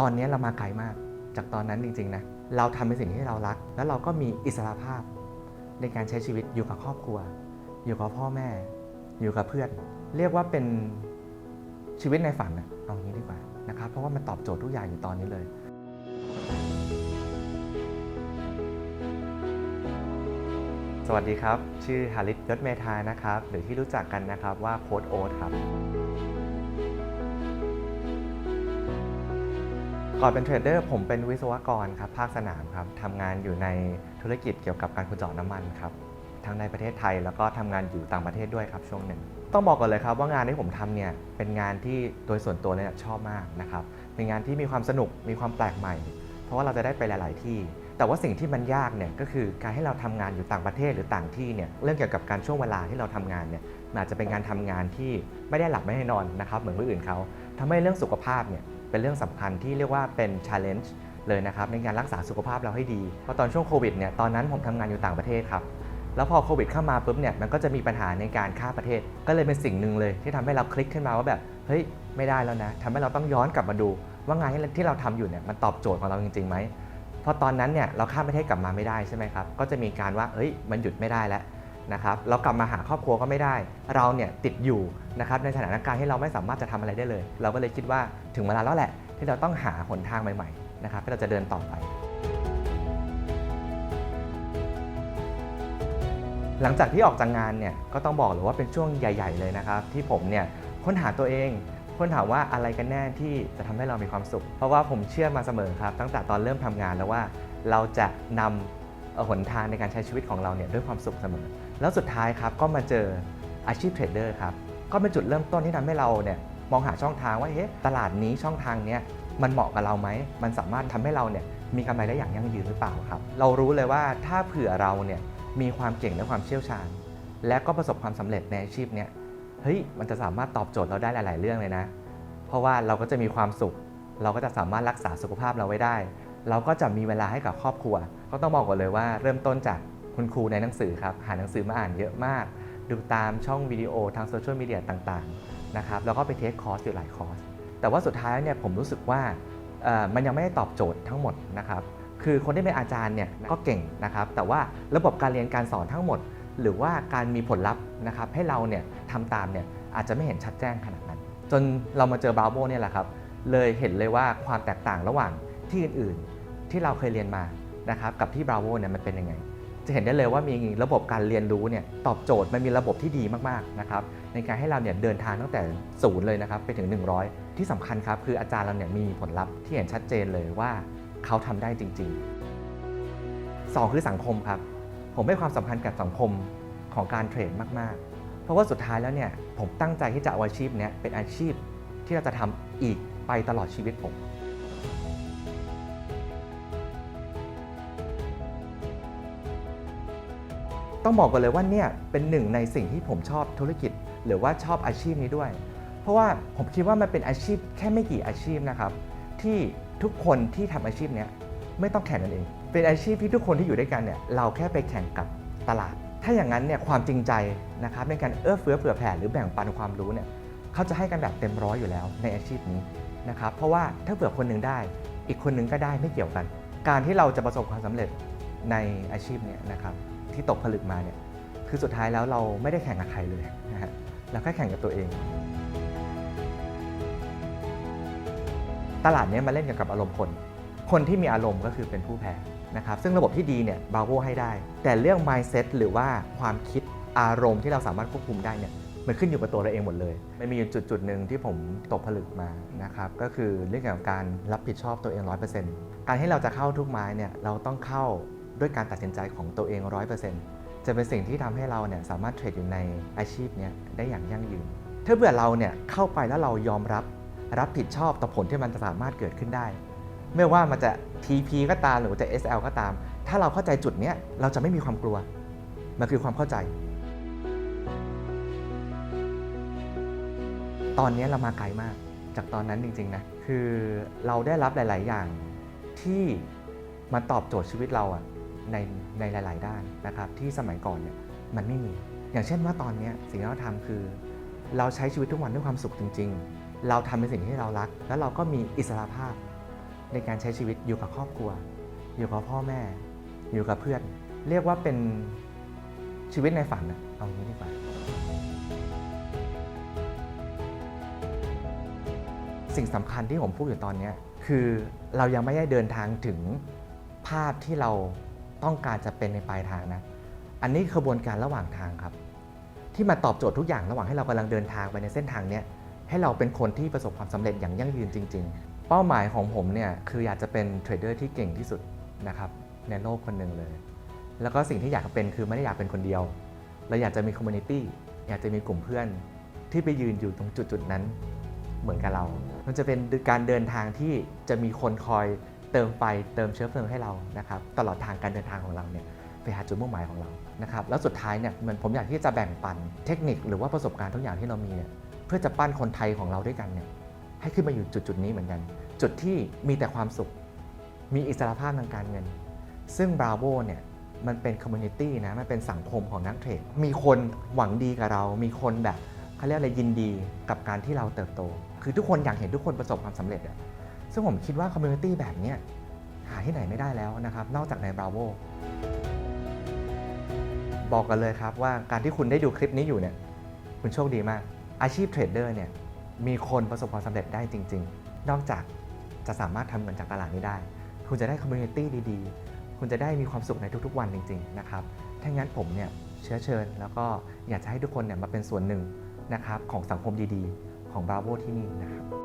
ตอนนี้เรามาไกลมาก จากตอนนั้นจริงๆนะ เราทำในสิ่งที่เรารัก แล้วเราก็มีอิสระภาพ ในการใช้ชีวิตอยู่กับครอบครัว อยู่กับพ่อแม่ อยู่กับเพื่อน เรียกว่าเป็นชีวิตในฝันนะเอางี้ดีกว่านะครับ เพราะว่ามันตอบโจทย์ทุกอย่างอยู่ตอนนี้เลยสวัสดีครับ ชื่อฮาริสยศเมธานะครับ หรือที่รู้จักกันนะครับว่าโค้ดโอ๊ตครับ ก่อนเป็นเทรดเดอร์ผมเป็นวิศวกรครับภาคสนามครับทำงานอยู่ในธุรกิจเกี่ยวกับการขุดเจาะน้ำมันครับทั้งในประเทศไทยแล้วก็ทำงานอยู่ต่างประเทศด้วยครับช่วงหนึ่งต้องบอกก่อนเลยครับว่างานที่ผมทำเนี่ยเป็นงานที่โดยส่วนตัวเนี่ยชอบมากนะครับเป็นงานที่มีความสนุกมีความแปลกใหม่ เพราะว่าเราจะได้ไปหลาย ๆ ที่ แต่ว่าสิ่งที่มันยากเนี่ยก็คือการให้เราทำงานอยู่ต่างประเทศหรือต่างที่เนี่ยเรื่องเกี่ยวกับการช่วงเวลาที่เราทำงานเนี่ยอาจจะเป็นการทำงานที่ไม่ได้หลับไม่ได้นอนนะครับเหมือนคนอื่นเขาทำให้เรื่องสุขภาพเนี่ย เป็นเรื่องสำคัญที่เรียกว่าเป็น challenge เลยนะครับในการรักษาสุขภาพเราให้ดี เพราะตอนช่วงโควิดเนี่ยตอนนั้นผมทำงานอยู่ต่างประเทศครับ แล้วพอโควิดเข้ามาปุ๊บเนี่ยมันก็จะมีปัญหาในการฆ่าประเทศ ก็เลยเป็นสิ่งหนึ่งเลย ที่ทำให้เราคลิกขึ้นมาว่าแบบเฮ้ยไม่ได้แล้วนะทำให้เราต้องย้อนกลับมาดู ว่างานที่เราทำอยู่เนี่ยมันตอบโจทย์ของเราจริงๆไหมเพราะตอนนั้นเนี่ยเราข้ามประเทศกลับมาไม่ได้ใช่ไหมครับก็จะมีการว่าเฮ้ยมันหยุดไม่ได้แล้ว นะครับเรากลับมาหาครอบครัวก็ไม่ได้ เราเนี่ยติดอยู่นะครับในสถานการณ์ที่เราไม่สามารถจะทำอะไรได้เลย เราก็เลยคิดว่าถึงเวลาแล้วแหละ ที่เราต้องหาหนทางใหม่ๆนะครับที่เราจะเดินต่อไป หลังจากที่ออกจากงานเนี่ยก็ต้องบอกเลยว่าเป็นช่วงใหญ่ ๆ เลยนะครับ ที่ผมเนี่ยค้นหาตัวเองค้นหาว่าอะไรกันแน่ที่จะทำให้เรามีความสุข เพราะว่าผมเชื่อมาเสมอครับ ตั้งแต่ตอนเริ่มทำงานแล้วว่าเราจะนำเอ่อหนทางในการใช้ชีวิตของเราเนี่ยด้วยความสุขเสมอ แล้วสุดท้ายครับก็มาเจออาชีพเทรดเดอร์ครับก็เป็นจุดเริ่มต้นที่ทำให้เราเนี่ยมองหาช่องทางว่าเฮ้ตลาดนี้ช่องทางเนี้ยมันเหมาะกับเราไหม มันสามารถทำให้เราเนี่ยมีกำไรได้อย่างยั่งยืนหรือเปล่าครับ เรารู้เลยว่าถ้าเผื่อเราเนี่ยมีความเก่งและความเชี่ยวชาญ และก็ประสบความสำเร็จในอาชีพเนี้ยเฮ้ยมันจะสามารถตอบโจทย์เราได้หลาย ๆ เรื่องเลยนะ เพราะว่าเราก็จะมีความสุข เราก็จะสามารถรักษาสุขภาพเราไว้ได้ เราก็จะมีเวลาให้กับครอบครัว ก็ต้องบอกก่อนเลยว่าเริ่มต้นจาก คุณครูในหนังสือครับหาหนังสือมาอ่านเยอะมาก ดูตามช่องวิดีโอทางโซเชียลมีเดียต่างๆนะครับแล้วก็ไปเทคคอร์สอยู่หลายคอร์สแต่ว่าสุดท้ายเนี่ยผมรู้สึกว่ามันยังไม่ได้ตอบโจทย์ทั้งหมดนะครับคือคนที่เป็นอาจารย์เนี่ยก็เก่งนะครับแต่ว่าระบบการเรียนการสอนทั้งหมด หรือว่าการมีผลลัพธ์นะครับให้เราเนี่ยทำตามเนี่ยอาจจะไม่เห็นชัดแจ้งขนาดนั้น จนเรามาเจอบาโวเนี่ยแหละครับเลยเห็นเลยว่าความแตกต่างระหว่างที่อื่นๆ ที่เราเคยเรียนมานะครับกับที่บราโวเนี่ยมันเป็นยังไง จะเห็นได้เลยว่ามีระบบการเรียนรู้เนี่ยตอบโจทย์มันมีระบบที่ดีมากๆนะครับในการให้เราเนี่ยเดินทางตั้งแต่ศูนย์เลยนะครับไปถึง 100 ที่สำคัญครับคืออาจารย์เราเนี่ยมีผลลัพธ์ที่เห็นชัดเจนเลยว่าเขาทำได้จริงๆสองคือสังคมครับ ผมให้ความสำคัญกับสังคมของการเทรดมากๆ เพราะว่าสุดท้ายแล้วเนี่ยผมตั้งใจที่จะเอาอาชีพเนี้ยเป็นอาชีพที่เราจะทำอีกไปตลอดชีวิตผม ต้องบอกก่อนเลยว่าเนี่ยเป็นหนึ่งในสิ่งที่ผมชอบธุรกิจ หรือว่าชอบอาชีพนี้ด้วย เพราะว่าผมคิดว่ามันเป็นอาชีพแค่ไม่กี่อาชีพนะครับ ที่ทุกคนที่ทำอาชีพเนี้ยไม่ต้องแข่งกันเอง เป็นอาชีพที่ทุกคนที่อยู่ด้วยกันเนี่ยเราแค่ไปแข่งกับตลาด ถ้าอย่างนั้นเนี่ยความจริงใจนะครับในการเอื้อเฟื้อเผื่อแผ่หรือแบ่งปันความรู้เนี่ยเขาจะให้กันแบบเต็มร้อยอยู่แล้วในอาชีพนี้นะครับ เพราะว่าถ้าเผื่อคนหนึ่งได้ อีกคนหนึงก็ได้ไม่เกี่ยวกัน การที่เราจะประสบความสำเร็จในอาชีพเนี้นะครับ ที่ตกผลึกมาเนี่ยคือสุดท้ายแล้วเราไม่ได้แข่งกับใครเลยนะฮะเราแค่แข่งกับตัวเอง ตลาดนี้มาเล่นเกี่ยวกับอารมณ์คน คนที่มีอารมณ์ก็คือเป็นผู้แพ้นะครับซึ่งระบบที่ดีเนี่ยบาโวให้ได้ แต่เรื่อง mindset หรือว่าความคิดอารมณ์ที่เราสามารถควบคุมได้เนี่ยมันขึ้นอยู่กับตัวเราเองหมดเลยมันมีอยู่จุดจุดหนึ่งที่ผมตกผลึกมานะครับ ก็คือเรื่องเกี่ยวกับการรับผิดชอบตัวเอง 100%การที่เราจะเข้าทุกไม้เนี่ยเราต้องเข้า ด้วยการตัดสินใจของตัวเอง 100%จะเป็นสิ่งที่ทำให้เราเนี่ยสามารถเทรดอยู่ในอาชีพนี้ได้อย่างยั่งยืน ถ้าเบื่อเราเนี่ยเข้าไปแล้วเรายอมรับรับผิดชอบต่อผลที่มันจะสามารถเกิดขึ้นได้ ไม่ว่ามันจะ TP ก็ตามหรือจะ SL ก็ตาม ถ้าเราเข้าใจจุดนี้เราจะไม่มีความกลัว มันคือความเข้าใจ ตอนนี้เรามาไกลมาก จากตอนนั้นจริงๆนะ คือเราได้รับหลาย ๆ อย่างที่มาตอบโจทย์ชีวิตเราอะ ในในหลาย ๆ ด้านนะครับที่สมัยก่อนเนี่ยมันไม่มี อย่างเช่นว่าตอนนี้สิ่งที่เราทำคือ เราใช้ชีวิตทุกวันด้วยความสุขจริง ๆ เราทำในสิ่งที่เรารัก แล้วเราก็มีอิสระภาพ ในการใช้ชีวิตอยู่กับครอบครัว อยู่กับพ่อแม่ อยู่กับเพื่อน เรียกว่าเป็นชีวิตในฝันเอางี้ดีกว่าสิ่งสำคัญที่ผมพูดอยู่ตอนนี้คือเรายังไม่ได้เดินทางถึงภาพที่เรา ต้องการจะเป็นในปลายทางนะ อันนี้ขบวนการระหว่างทางครับ ที่มาตอบโจทย์ทุกอย่างระหว่างให้เรากำลังเดินทางไปในเส้นทางเนี้ยให้เราเป็นคนที่ประสบความสำเร็จอย่างยั่งยืนจริง ๆ เป้าหมายของผมเนี่ยคืออยากจะเป็นเทรดเดอร์ที่เก่งที่สุดนะครับในโลกคนหนึ่งเลย แล้วก็สิ่งที่อยากเป็นคือไม่ได้อยากเป็นคนเดียว เราอยากจะมีคอมมูนิตี้อยากจะมีกลุ่มเพื่อนที่ไปยืนอยู่ตรงจุดๆนั้นเหมือนกับเรา มันจะเป็นการเดินทางที่จะมีคนคอย เติมไฟเติมเชื้อเพลิงให้เรานะครับตลอดทางการเดินทางของเราเนี่ยไปหาจุดมุ่งหมายของเรานะครับแล้วสุดท้ายเนี่ยเหมือนผมอยากที่จะแบ่งปันเทคนิคหรือว่าประสบการณ์ทุกอย่างที่เรามีเนี่ยเพื่อจะปั้นคนไทยของเราด้วยกันเนี่ยให้ขึ้นมาอยู่จุดจุดนี้เหมือนกัน จุดที่มีแต่ความสุข มีอิสรภาพทางการเงิน ซึ่ง Bravo เนี่ยมันเป็นคอมมูนิตี้นะมันเป็นสังคมของนักเทรดมีคนหวังดีกับเรา มีคนแบบเขาเรียกอะไรยินดีกับการที่เราเติบโต คือทุกคนอยากเห็นทุกคนประสบความสำเร็จอะ ซึ่งผมคิดว่าคอมมูนิตี้แบบนี้หาที่ไหนไม่ได้แล้วนะครับ นอกจากใน Bravo บอกกันเลยครับว่าการที่คุณได้ดูคลิปนี้อยู่เนี่ยคุณโชคดีมาก อาชีพเทรดเดอร์เนี่ยมีคนประสบความสำเร็จได้จริง ๆ นอกจากจะสามารถทำเงินจากตลาดนี้ได้ คุณจะได้คอมมูนิตี้ดีๆ คุณจะได้มีความสุขในทุกๆ วันจริง ๆ นะครับถ้างั้นผมเนี่ยเชื้อเชิญ แล้วก็อยากจะให้ทุกคนเนี่ยมาเป็นส่วนหนึ่งนะครับของสังคมดีๆ ของ Bravo ที่นี่นะครับ